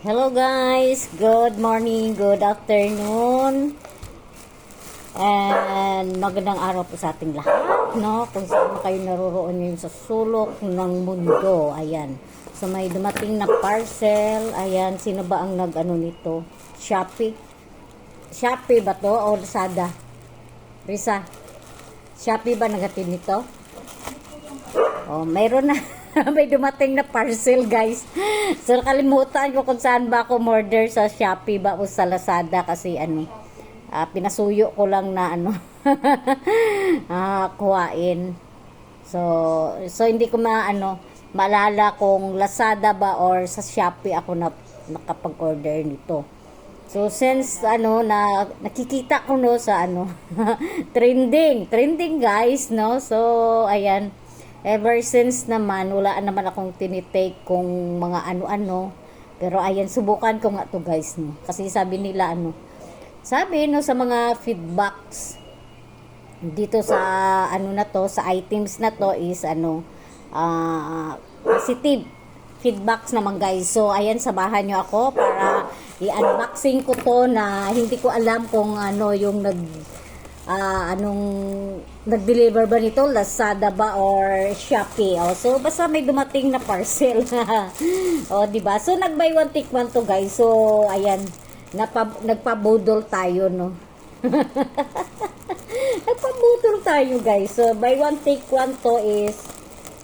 Hello guys, good morning, good afternoon. And magandang araw po sa ating lahat, no? Kung saan kayo naroroon ngayon sa sulok ng mundo. Ayan. So may dumating na parcel. Ayan, sino ba ang nag-ano nito? Shopee. Shopee ba to o Lazada? Risa, Shopee ba naghatid nito? Oh, mayroon na. may dumating na parcel, guys. So, kalimutan ko kung saan ba ako order sa Shopee ba o sa Lazada kasi ano, ah, pinasuyo ko lang na ano, ah, kuhain. So, so hindi ko maano, maalala kung Lazada ba or sa Shopee ako na nakapag-order nito. So since ano na nakikita ko no sa ano trending, trending guys no. So ayan, ever since naman wala naman akong tinitake kung mga ano-ano. Pero ayan subukan ko nga to guys no. Kasi sabi nila ano, sabi no sa mga feedbacks dito sa ano na to, sa items na to is ano ah, positive feedbacks naman guys. So ayan samahan nyo ako para i-unboxing ko to na hindi ko alam kung ano yung nag ah, anong nag-deliver ba nito Lazada ba or Shopee. Oh, so basta may dumating na parcel. oh, di ba? So nag buy one take one to guys. So ayan, napa, nagpabudol tayo no. nagpabudol tayo guys. So buy one take one to is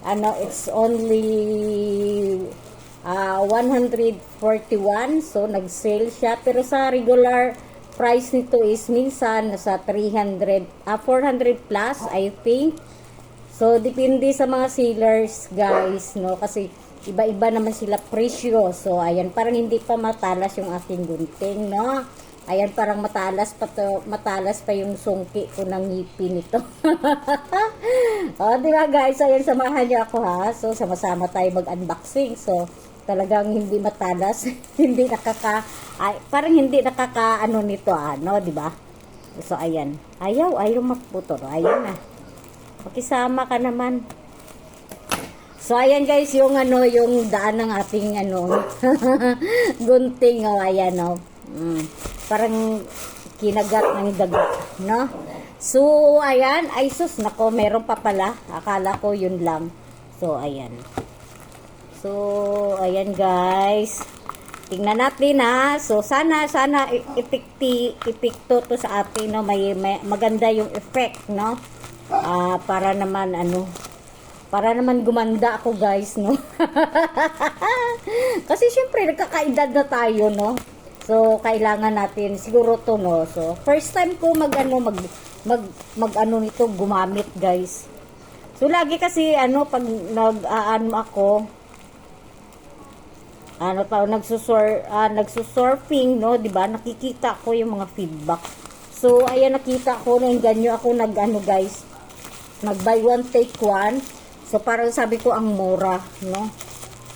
ano, it's only ah 141 so nag-sale siya pero sa regular price nito is minsan nasa 300 ah 400 plus I think so depende sa mga sellers guys no kasi iba-iba naman sila presyo so ayan parang hindi pa matalas yung aking gunting no ayan parang matalas pa to, matalas pa yung sungki ko ng ngipin nito oh, di ba guys? Ayan, samahan niyo ako ha. So, sama-sama tayo mag-unboxing. So, talagang hindi matalas. hindi nakaka... Ay, parang hindi nakaka ano nito ano, di ba? So, ayan. Ayaw, ayaw magputol. Ayan na. Pakisama ka naman. So, ayan guys, yung ano, yung daan ng ating ano, gunting, oh, ayan, oh. Mm. Parang kinagat ng daga, no? So, ayan, ay sus, nako, meron pa pala. Akala ko yun lang. So, ayan. So, ayan guys. Tingnan natin ha. So, sana, sana ipikti, ipikto to sa atin, no? May, may maganda yung effect, no? Ah, para naman, ano, para naman gumanda ako guys, no? Kasi syempre, nagkakaedad na tayo, no? So, kailangan natin siguro to, no? So, first time ko mag, ano, mag, mag, mag, ano nito, gumamit, guys. So, lagi kasi, ano, pag nag, uh, ano ako, ano pa, nagsusur, uh, nagsusurfing, no, di ba? Nakikita ko yung mga feedback. So, ayan, nakita ko, na ganyo ako nag, ano, guys, nag buy one, take one. So, parang sabi ko, ang mura, no?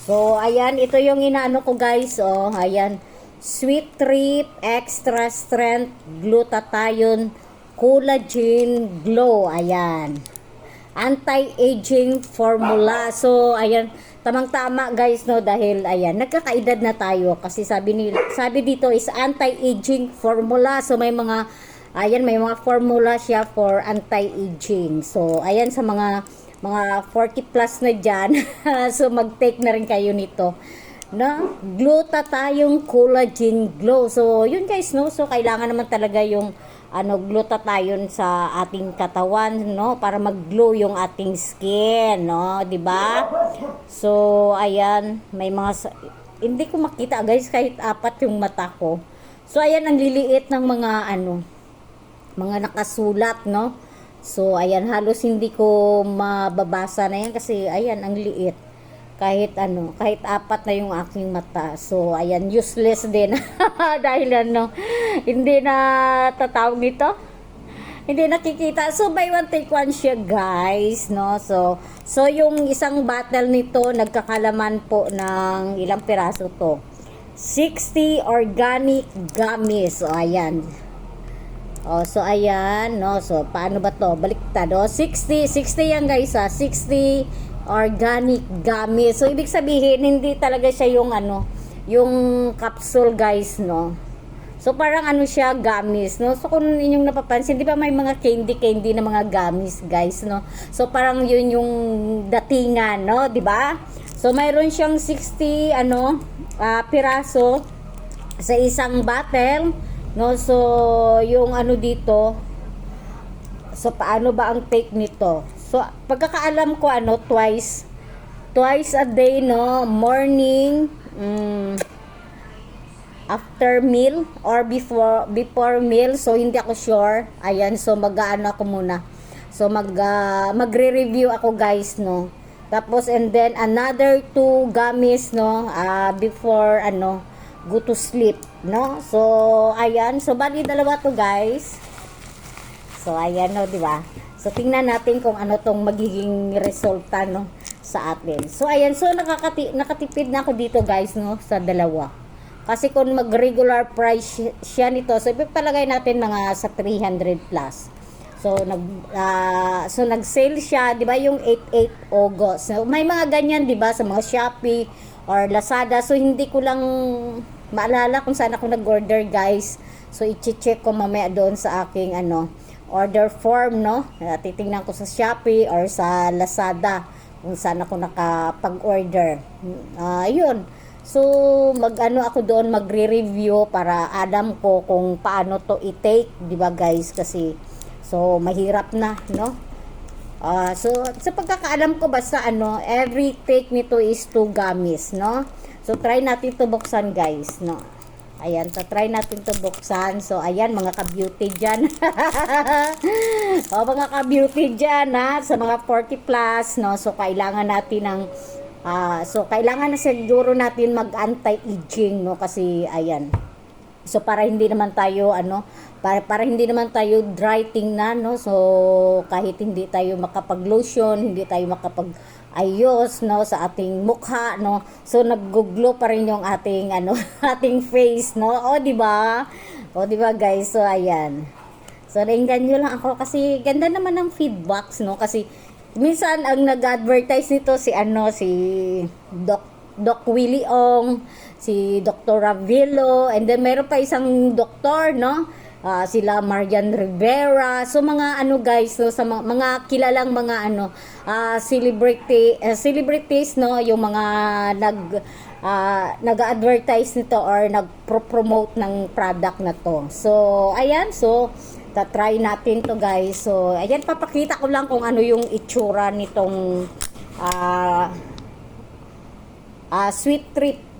So, ayan, ito yung inaano ko, guys, oh, ayan. Sweet Trip Extra Strength Glutathione Collagen Glow. Ayan. Anti-aging formula. So, ayan. Tamang-tama guys no dahil ayan nagkakaedad na tayo kasi sabi ni sabi dito is anti-aging formula so may mga ayan may mga formula siya for anti-aging so ayan sa mga mga 40 plus na diyan so mag-take na rin kayo nito na glutathione collagen glow. So, yun guys, no? So, kailangan naman talaga yung ano, glutathione sa ating katawan, no? Para mag-glow yung ating skin, no? 'Di ba? So, ayan, may mga hindi ko makita guys kahit apat yung mata ko. So, ayan ang liliit ng mga ano, mga nakasulat, no? So, ayan, halos hindi ko mababasa na yan kasi, ayan, ang liit kahit ano, kahit apat na yung aking mata. So, ayan, useless din. Dahil ano, hindi na tatawag nito. Hindi nakikita. So, buy one, take one siya, guys, no? So, so yung isang bottle nito, nagkakalaman po ng ilang piraso to. 60 organic gummies. O, ayan. O, so, ayan, no? So, paano ba to? Baliktad, o. 60, 60 yan, guys, ha? 60 organic gummies. So, ibig sabihin, hindi talaga siya yung ano, yung capsule guys, no. So parang ano siya, gamis, no? So kung inyong napapansin, di ba may mga candy-candy na mga gamis, guys, no? So parang yun yung datingan, no? Di ba? So mayroon siyang 60, ano, ah, piraso sa isang bottle, no? So yung ano dito, so paano ba ang take nito? So pagkakaalam ko, ano, twice, twice a day, no? Morning, mm, after meal or before before meal. So hindi ako sure. Ayan so mag-aano ako muna. So mag ah, magre-review ako guys no? Tapos and then another two gummies no? Ah, before ano go to sleep no? So ayan. So bali dalawa to guys. So ayan no di ba so tingnan natin kung ano tong magiging resulta no sa atin so ayan so nakakati nakatipid na ako dito guys no sa dalawa kasi kung mag-regular price si- siya nito, so ipapalagay natin mga sa 300 plus. So nag ah, so nag-sale siya, 'di ba, yung 88 August. So, may mga ganyan 'di ba sa mga Shopee or Lazada. So hindi ko lang maalala kung saan ako nag-order, guys. So i-check ko mamaya doon sa aking ano order form, no? Titingnan ko sa Shopee or sa Lazada kung saan ako nakapag-order. Ah, yun. So, mag-ano ako doon, magre-review para alam ko kung paano to i-take, 'di ba guys? Kasi so mahirap na, no? Ah, so sa pagkakaalam ko basta ano, every take nito is two gummies, no? So try natin to buksan, guys, no? Ayan, so try natin to buksan. So ayan mga ka-beauty diyan. o mga ka-beauty diyan, ha, sa mga 40 plus, no? So kailangan natin ng Ah, so kailangan na siguro natin mag anti-aging no kasi ayan. So para hindi naman tayo ano, para para hindi naman tayo dry tingnan no. So kahit hindi tayo makapag-lotion, hindi tayo makapag ayos no sa ating mukha no. So nag-glow pa rin yung ating ano, ating face no. O di ba? O di ba guys? So ayan. So, ringgan nyo lang ako kasi ganda naman ng feedbacks, no? Kasi, minsan, ang nag-advertise nito si, ano, si Doc, Doc Willie Ong, si Dr. Ravilo, and then meron pa isang doktor, no? Ah, sila Marian Rivera. So, mga ano guys, no? Sa mga, mga kilalang mga ano, ah, celebrity, eh, celebrities, no? Yung mga nag, ah, nag-advertise nito or nag-promote ng product na to. So, ayan. So, ta-try natin to guys. So, ayan, papakita ko lang kung ano yung itsura nitong ah ah, sweet trip.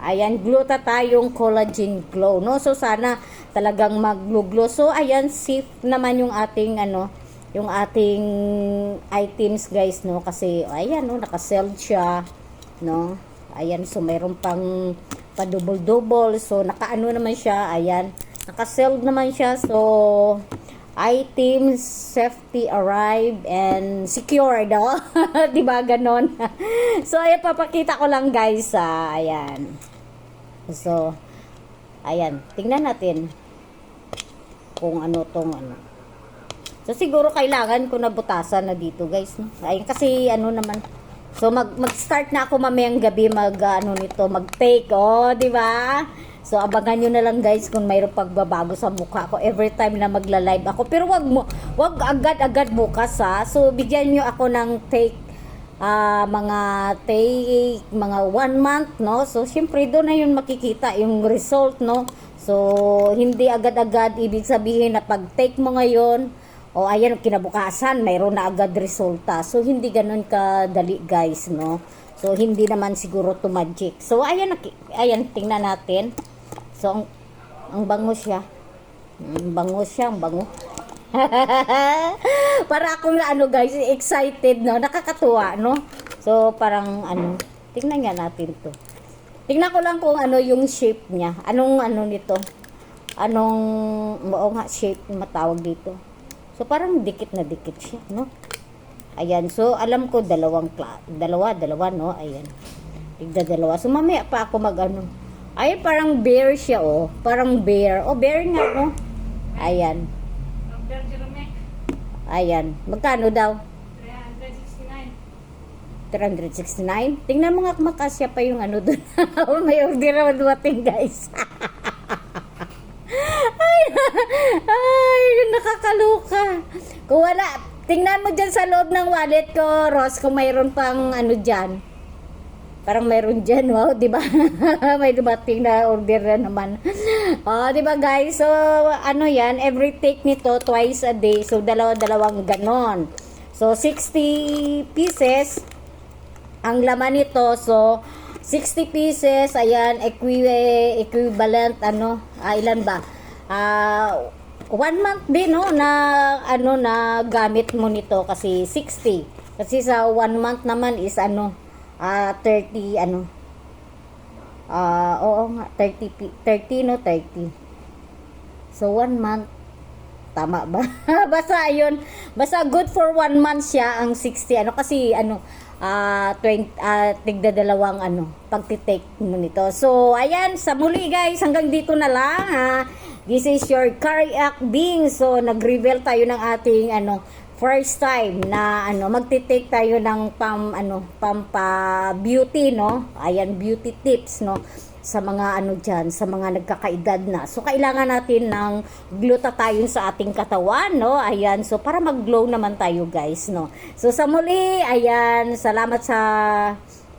Ayan, glutathione collagen glow, no? So, sana talagang mag-glow. So, ayan, safe naman yung ating, ano, yung ating items, guys, no? Kasi, ayan, no, nakasell siya, no? Ayan, so, mayroon pang pa-double-double. So, nakaano naman siya, ayan. Nakasell naman siya, so, items, safety arrived, and secure, no? Di ba ganon? so, ayan, papakita ko lang, guys, ah, ayan. So, ayan, tingnan natin kung ano tong ano. So, siguro kailangan ko na butasan na dito, guys. No? Ayun, kasi ano naman, So mag mag-start na ako mamayang gabi mag ano nito, mag-take, oh, 'di ba? So abangan niyo na lang guys kung mayroong pagbabago sa mukha ko every time na magla-live ako. Pero wag mo wag agad-agad bukas ha. So bigyan niyo ako ng take ah, mga take mga one month, no? So syempre doon na 'yun makikita yung result, no? So hindi agad-agad ibig sabihin na pag take mo ngayon o ayan, kinabukasan, mayroon na agad resulta. So, hindi ganun kadali, guys, no? So, hindi naman siguro to magic. So, ayan, ayan, tingnan natin. So, ang, ang bango siya. Ang bango siya, ang bango. Para akong ano guys, excited, no? Nakakatuwa, no? So, parang ano, tingnan nga natin to. Tingnan ko lang kung ano yung shape niya. Anong ano nito? Anong, oo nga, shape matawag dito. So, parang dikit na dikit siya, no? Ayan, so, alam ko, dalawang, dalawa, dalawa, no? Ayan. Tigda dalawa. So, mamaya pa ako mag, ano. Ay, parang bear siya, oh. Parang bear. Oh, bear nga, no? Ayan. Ayan. Magkano daw? 369. Tingnan mo nga kung makasya pa yung ano doon. May order naman dumating guys. ay, ay, nakakaluka. Kung wala, tingnan mo dyan sa loob ng wallet ko, Ross, kung mayroon pang ano dyan. Parang mayroon dyan, wow, di ba? May dumating na order na naman. Oh, di ba guys? So, ano yan, every take nito twice a day. So, dalawa-dalawang ganon. So, 60 pieces ang laman nito. So, 60 pieces, ayan, equi equivalent, ano, ah, ilan ba? Ah, one month din, no, na, ano, na gamit mo nito kasi 60. Kasi sa one month naman is, ano, ah, 30, ano, ah, oo nga, 30, pi- 30, no, 30. So, one month, Tama ba? basta yun. Basta good for one month siya ang 60. Ano kasi ano ah 20 ah, tigda dalawang ano pagtitake mo nito. So ayan sa muli guys hanggang dito na lang ha. This is your Kariak Bing. So nag-reveal tayo ng ating ano first time na ano magti-take tayo ng pam ano pampa beauty no. Ayan beauty tips no sa mga ano dyan, sa mga nagkakaedad na. So, kailangan natin ng glutathione sa ating katawan, no? Ayan, so para mag-glow naman tayo, guys, no? So, sa muli, ayan, salamat sa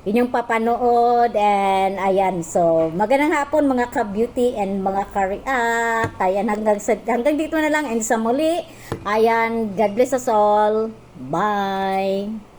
inyong papanood and ayan, so magandang hapon mga ka-beauty and mga ka-react. Ayan, hanggang, hanggang dito na lang and sa muli, ayan, God bless us all. Bye!